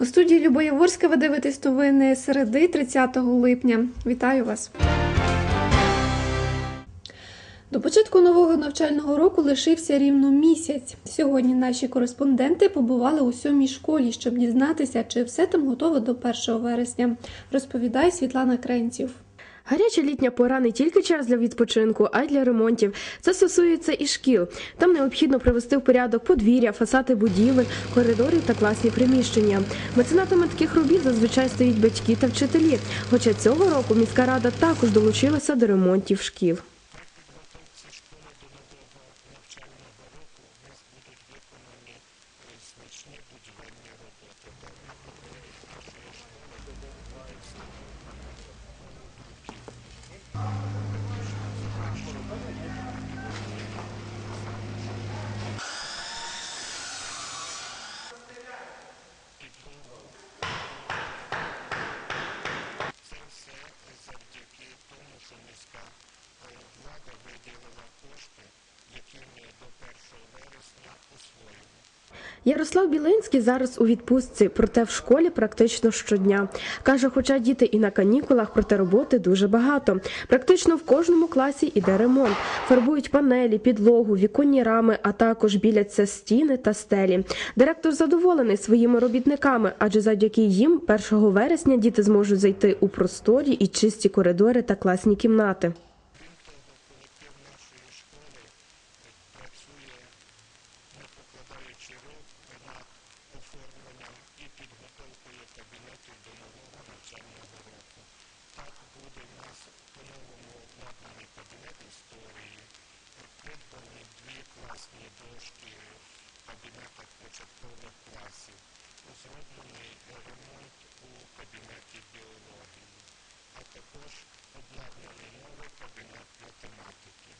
У студії Любоєворська ви дивитесь новини середи 30 липня. Вітаю вас. До початку нового навчального року лишився рівно місяць. Сьогодні наші кореспонденти побували у сьомій школі, щоб дізнатися, чи все там готово до 1 вересня. Розповідає Світлана Кренців. Гаряча літня пора не тільки час для відпочинку, а й для ремонтів. Це стосується і шкіл. Там необхідно привести в порядок подвір'я, фасади будівель, коридорів та класні приміщення. Меценатами таких робіт зазвичай стоять батьки та вчителі. Хоча цього року міська рада також долучилася до ремонтів шкіл. Це все завдяки тому, що міська е, влада виділила кошти, які ми до 1 вересня освоїмо. Ярослав Білинський зараз у відпустці, проте в школі практично щодня. Каже, хоча діти і на канікулах, проте роботи дуже багато. Практично в кожному класі іде ремонт. Фарбують панелі, підлогу, віконні рами, а також біляться стіни та стелі. Директор задоволений своїми робітниками, адже завдяки їм 1 вересня діти зможуть зайти у просторі і чисті коридори та класні кімнати. Колектив нашої школи е, працює, не покладаючи рук над оформленням і підготовкою кабінетів до нового навчального року. Так буде в нас по-новому обладнаний кабінет історії, придбані дві класні дошки в кабінетах початкових класів, зроблений ремонт у кабінеті біології, а також обладнаний новий кабінет математики.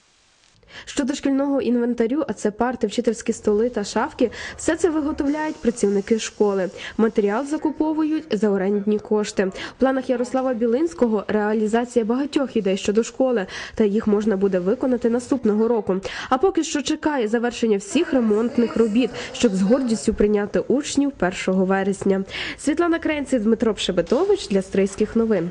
Щодо шкільного інвентарю, а це парти, вчительські столи та шафки, все це виготовляють працівники школи. Матеріал закуповують за орендні кошти. В планах Ярослава Білинського реалізація багатьох ідей щодо школи, та їх можна буде виконати наступного року. А поки що чекає завершення всіх ремонтних робіт, щоб з гордістю прийняти учнів 1 вересня. Світлана Кренці, Дмитро Пшебетович для Стрийських новин.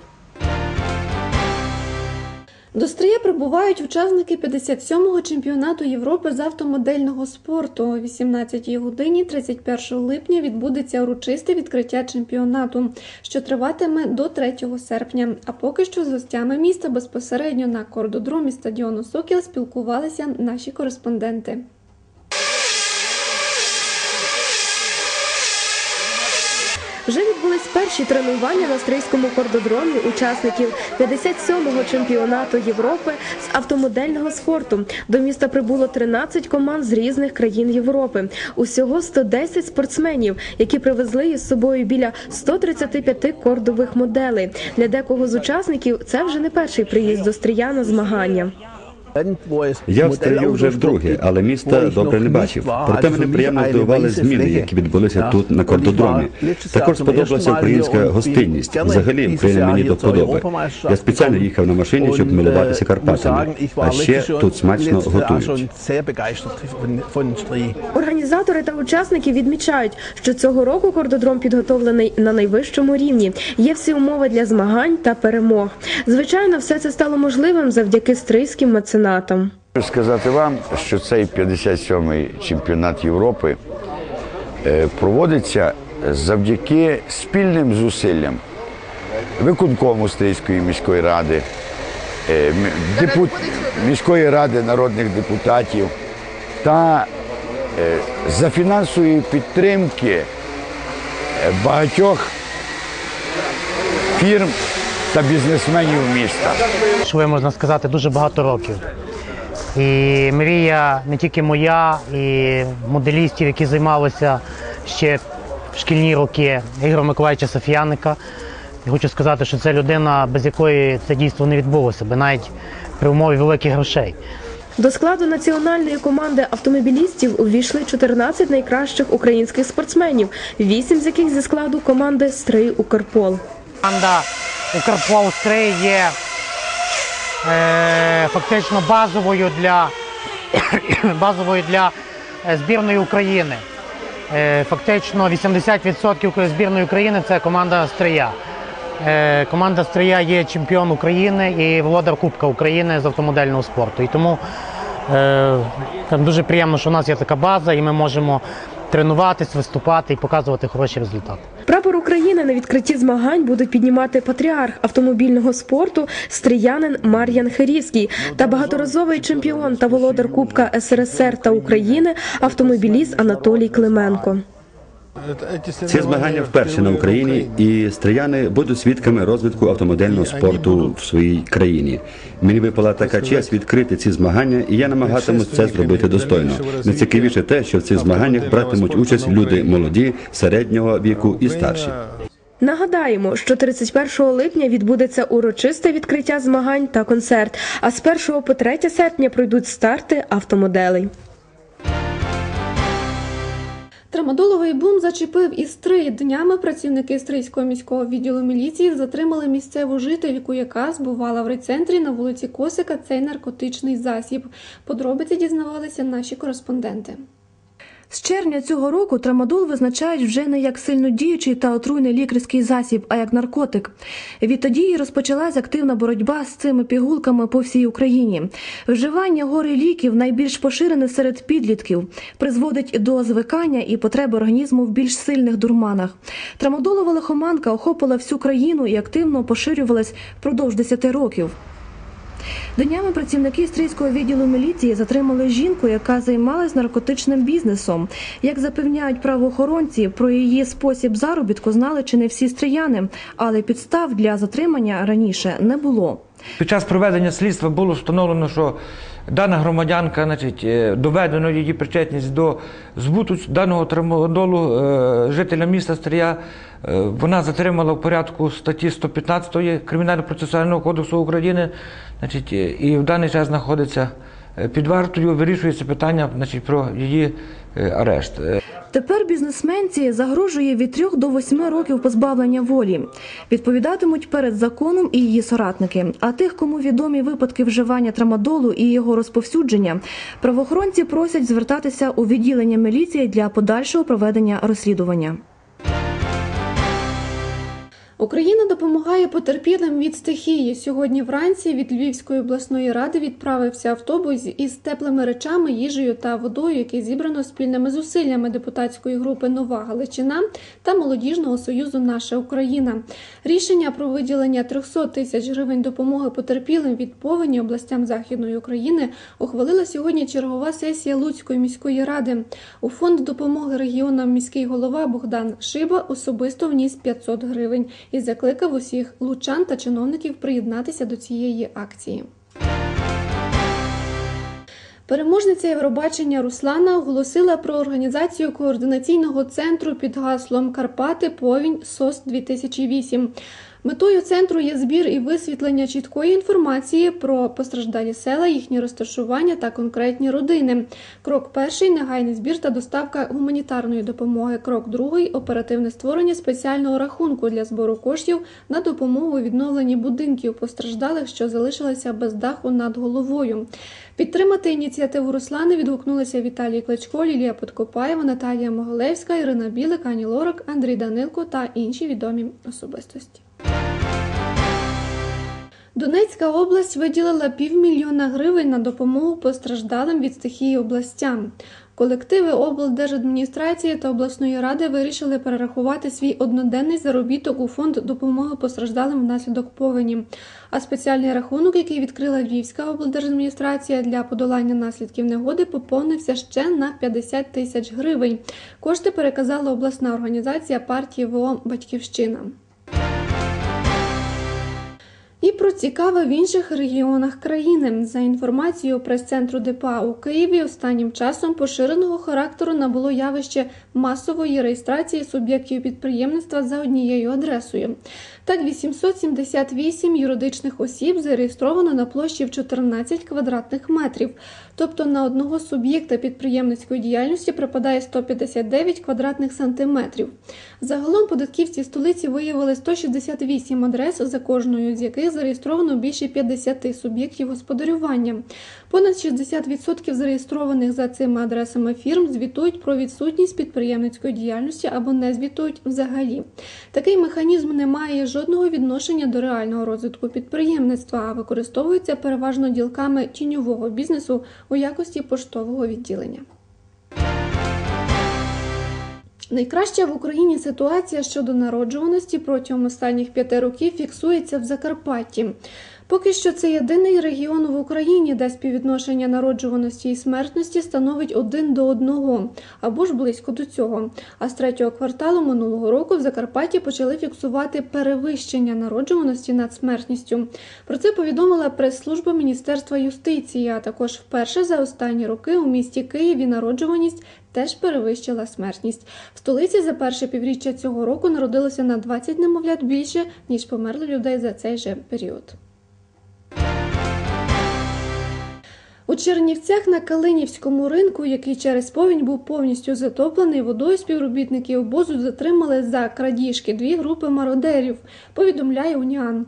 До Стрия прибувають учасники 57-го чемпіонату Європи з автомодельного спорту. О 18-й годині 31 липня відбудеться урочисте відкриття чемпіонату, що триватиме до 3 серпня. А поки що з гостями міста безпосередньо на кордодромі стадіону Сокіл спілкувалися наші кореспонденти. Відбулись перші тренування на стрийському кордодромі учасників 57-го чемпіонату Європи з автомодельного спорту. До міста прибуло 13 команд з різних країн Європи. Усього 110 спортсменів, які привезли із собою біля 135 кордових моделей. Для декого з учасників це вже не перший приїзд до Стрия на змагання. Я встаю вже вдруге, але міста добре не бачив. Проте мене приємно здивували зміни, які відбулися тут на кордодромі. Також сподобалася українська гостинність. Взагалі Україна мені до вподоби. Я спеціально їхав на машині, щоб милуватися Карпатами. А ще тут смачно готують. Організатори та учасники відмічають, що цього року кордодром підготовлений на найвищому рівні. Є всі умови для змагань та перемог. Звичайно, все це стало можливим завдяки стрийським меценатам. Хочу сказати вам, що цей 57-й чемпіонат Європи е, проводиться завдяки спільним зусиллям виконкому Стрийської міської ради, е, депут... міської ради народних депутатів та е, за фінансової підтримки багатьох фірм та бізнесменів міста. Шви, можна сказати, дуже багато років. І мрія не тільки моя, і моделістів, які займалися ще в шкільні роки Ігоря Миколаївича Софіяника. Я хочу сказати, що це людина, без якої це дійство не відбулося би, навіть при умові великих грошей. До складу національної команди автомобілістів увійшли 14 найкращих українських спортсменів, 8 з яких зі складу команди Стрий Укрпол. Команда Укрпол 3 є е, фактично базовою для, базовою для е, збірної України. Е, Фактично 80% збірної України це команда Стрия. Е, Команда Стрия є чемпіон України і володар Кубка України з автомодельного спорту. І тому е, там дуже приємно, що у нас є така база, і ми можемо тренуватись, виступати і показувати хороші результати. Прапор України на відкритті змагань будуть піднімати патріарх автомобільного спорту стріянин Мар'ян Херівський та багаторазовий чемпіон та володар Кубка СРСР та України автомобіліст Анатолій Клименко. Ці змагання вперше на Україні, і стріяни будуть свідками розвитку автомодельного спорту в своїй країні. Мені випала така честь відкрити ці змагання, і я намагатимусь це зробити достойно. Найцікавіше те, що в цих змаганнях братимуть участь люди молоді, середнього віку і старші. Нагадаємо, що 31 липня відбудеться урочисте відкриття змагань та концерт. А з 1 по 3 серпня пройдуть старти автомоделей. Трамадоловий бум зачепив Істри. Днями працівники Істрийського міського відділу міліції затримали місцеву жительку, яка збувала в райцентрі на вулиці Косика цей наркотичний засіб. Подробиці дізнавалися наші кореспонденти. З червня цього року трамадол визначають вже не як сильнодіючий та отруйний лікарський засіб, а як наркотик. Відтоді і розпочалась активна боротьба з цими пігулками по всій Україні. Вживання гори ліків найбільш поширене серед підлітків, призводить до звикання і потреби організму в більш сильних дурманах. Трамадолова лихоманка охопила всю країну і активно поширювалась впродовж 10 років. Днями працівники стрійського відділу міліції затримали жінку, яка займалась наркотичним бізнесом. Як запевняють правоохоронці, про її спосіб заробітку знали чи не всі стрияни, але підстав для затримання раніше не було. Під час проведення слідства було встановлено, що дана громадянка, значить, е, доведено її причетність до збуту даного трамадолу е, жителя міста Стрия. Е, Вона затримала в порядку статті 115 Кримінально-процесуального кодексу України, значить, і в даний час знаходиться під вартою. Вирішується питання значить, про її е, арешт. Е, Тепер бізнесменці загрожує від 3 до 8 років позбавлення волі. Відповідатимуть перед законом і її соратники. А тих, кому відомі випадки вживання трамадолу і його розповсюдження, правоохоронці просять звертатися у відділення міліції для подальшого проведення розслідування. Україна допомагає потерпілим від стихії. Сьогодні вранці від Львівської обласної ради відправився автобус із теплими речами, їжею та водою, який зібрано спільними зусиллями депутатської групи Нова Галичина та молодіжного союзу Наша Україна. Рішення про виділення 300 тисяч гривень допомоги потерпілим від повені областям Західної України ухвалила сьогодні чергова сесія Луцької міської ради. У фонд допомоги регіонам міський голова Богдан Шиба особисто вніс 500 гривень і закликав усіх лучан та чиновників приєднатися до цієї акції. Переможниця Євробачення Руслана оголосила про організацію координаційного центру під гаслом Карпати. Повінь. СОС. 2008 Метою центру є збір і висвітлення чіткої інформації про постраждалі села, їхні розташування та конкретні родини. Крок перший негайний збір та доставка гуманітарної допомоги. Крок другий оперативне створення спеціального рахунку для збору коштів на допомогу відновленні будинків постраждалих, що залишилися без даху над головою. Підтримати ініціативу Руслани відгукнулися Віталій Кличко, Лілія Подкопаєва, Наталія Моголевська, Ірина Білик, Ані Лорак, Андрій Данилко та інші відомі особистості. Донецька область виділила півмільйона гривень на допомогу постраждалим від стихії областям. Колективи облдержадміністрації та обласної ради вирішили перерахувати свій одноденний заробіток у фонд допомоги постраждалим внаслідок повені. А спеціальний рахунок, який відкрила Львівська облдержадміністрація для подолання наслідків негоди, поповнився ще на 50 тисяч гривень. Кошти переказала обласна організація партії ВО Батьківщина. І про цікаве в інших регіонах країни. За інформацією прес-центру ДПА у Києві, останнім часом поширеного характеру набуло явище масової реєстрації суб'єктів підприємництва за однією адресою. Так, 878 юридичних осіб зареєстровано на площі в 14 квадратних метрів. Тобто на одного суб'єкта підприємницької діяльності припадає 159 квадратних сантиметрів. Загалом податківці столиці виявили 168 адрес, за кожною з яких зареєстровано більше 50 суб'єктів господарювання. Понад 60% зареєстрованих за цими адресами фірм звітують про відсутність підприємництва підприємницької діяльності або не звітують взагалі. Такий механізм не має жодного відношення до реального розвитку підприємництва, а використовується переважно ділками тіньового бізнесу у якості поштового відділення. Найкраща в Україні ситуація щодо народжуваності протягом останніх п'яти років фіксується в Закарпатті. Поки що це єдиний регіон в Україні, де співвідношення народжуваності і смертності становить один до одного або ж близько до цього. А з третього кварталу минулого року в Закарпатті почали фіксувати перевищення народжуваності над смертністю. Про це повідомила прес-служба Міністерства юстиції. А також вперше за останні роки у місті Києві народжуваність теж перевищила смертність. В столиці за перше півріччя цього року народилося на 20 немовлят більше ніж померло людей за цей же період. У Чернівцях на Калинівському ринку, який через повінь був повністю затоплений водою, співробітники обозу затримали за крадіжки дві групи мародерів, повідомляє Уніан.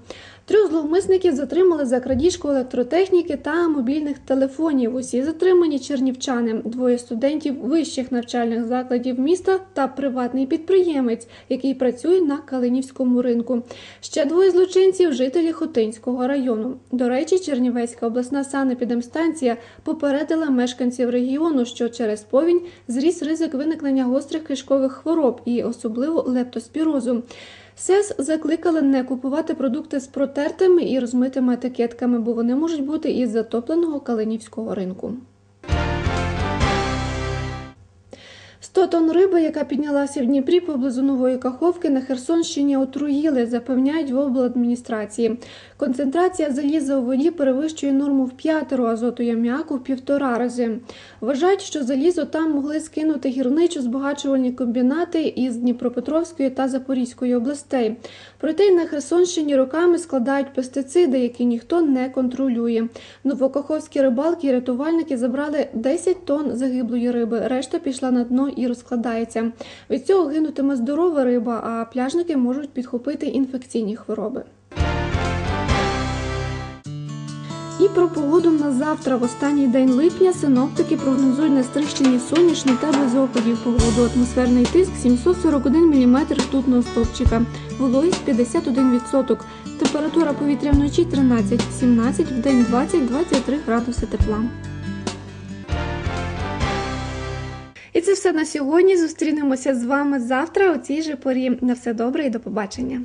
Трьох зловмисників затримали за крадіжку електротехніки та мобільних телефонів. Усі затримані чернівчани, двоє студентів вищих навчальних закладів міста та приватний підприємець, який працює на Калинівському ринку. Ще двоє злочинців жителі Хотинського району. До речі, Чернівецька обласна санепідемстанція попередила мешканців регіону, що через повінь зріс ризик виникнення гострих кишкових хвороб і особливо лептоспірозу. СЕС закликали не купувати продукти з протертими і розмитими етикетками, бо вони можуть бути із затопленого Калинівського ринку. 100 тонн риби, яка піднялася в Дніпрі поблизу Нової Каховки на Херсонщині, отруїли, запевняють в обладміністрації. Концентрація заліза у воді перевищує норму в п'ятеро, азоту аміаку в півтора рази. Вважають, що залізо там могли скинути гірничо збагачувальні комбінати із Дніпропетровської та Запорізької областей. Проте й на Херсонщині роками складають пестициди, які ніхто не контролює. Новокаховські рибалки і рятувальники забрали 10 тонн загиблої риби. Решта пішла на дно і розкладається. Від цього гинутиме здорова риба, а пляжники можуть підхопити інфекційні хвороби. І про погоду на завтра, в останній день липня, синоптики прогнозують на Стрищині сонячно та без опадів погоду. Атмосферний тиск 741 мм ртутного стовпчика, вологість 51%, температура повітря вночі 13-17, в день 20-23 градуси тепла. Це все на сьогодні. Зустрінемося з вами завтра у цій же порі. На все добре і до побачення.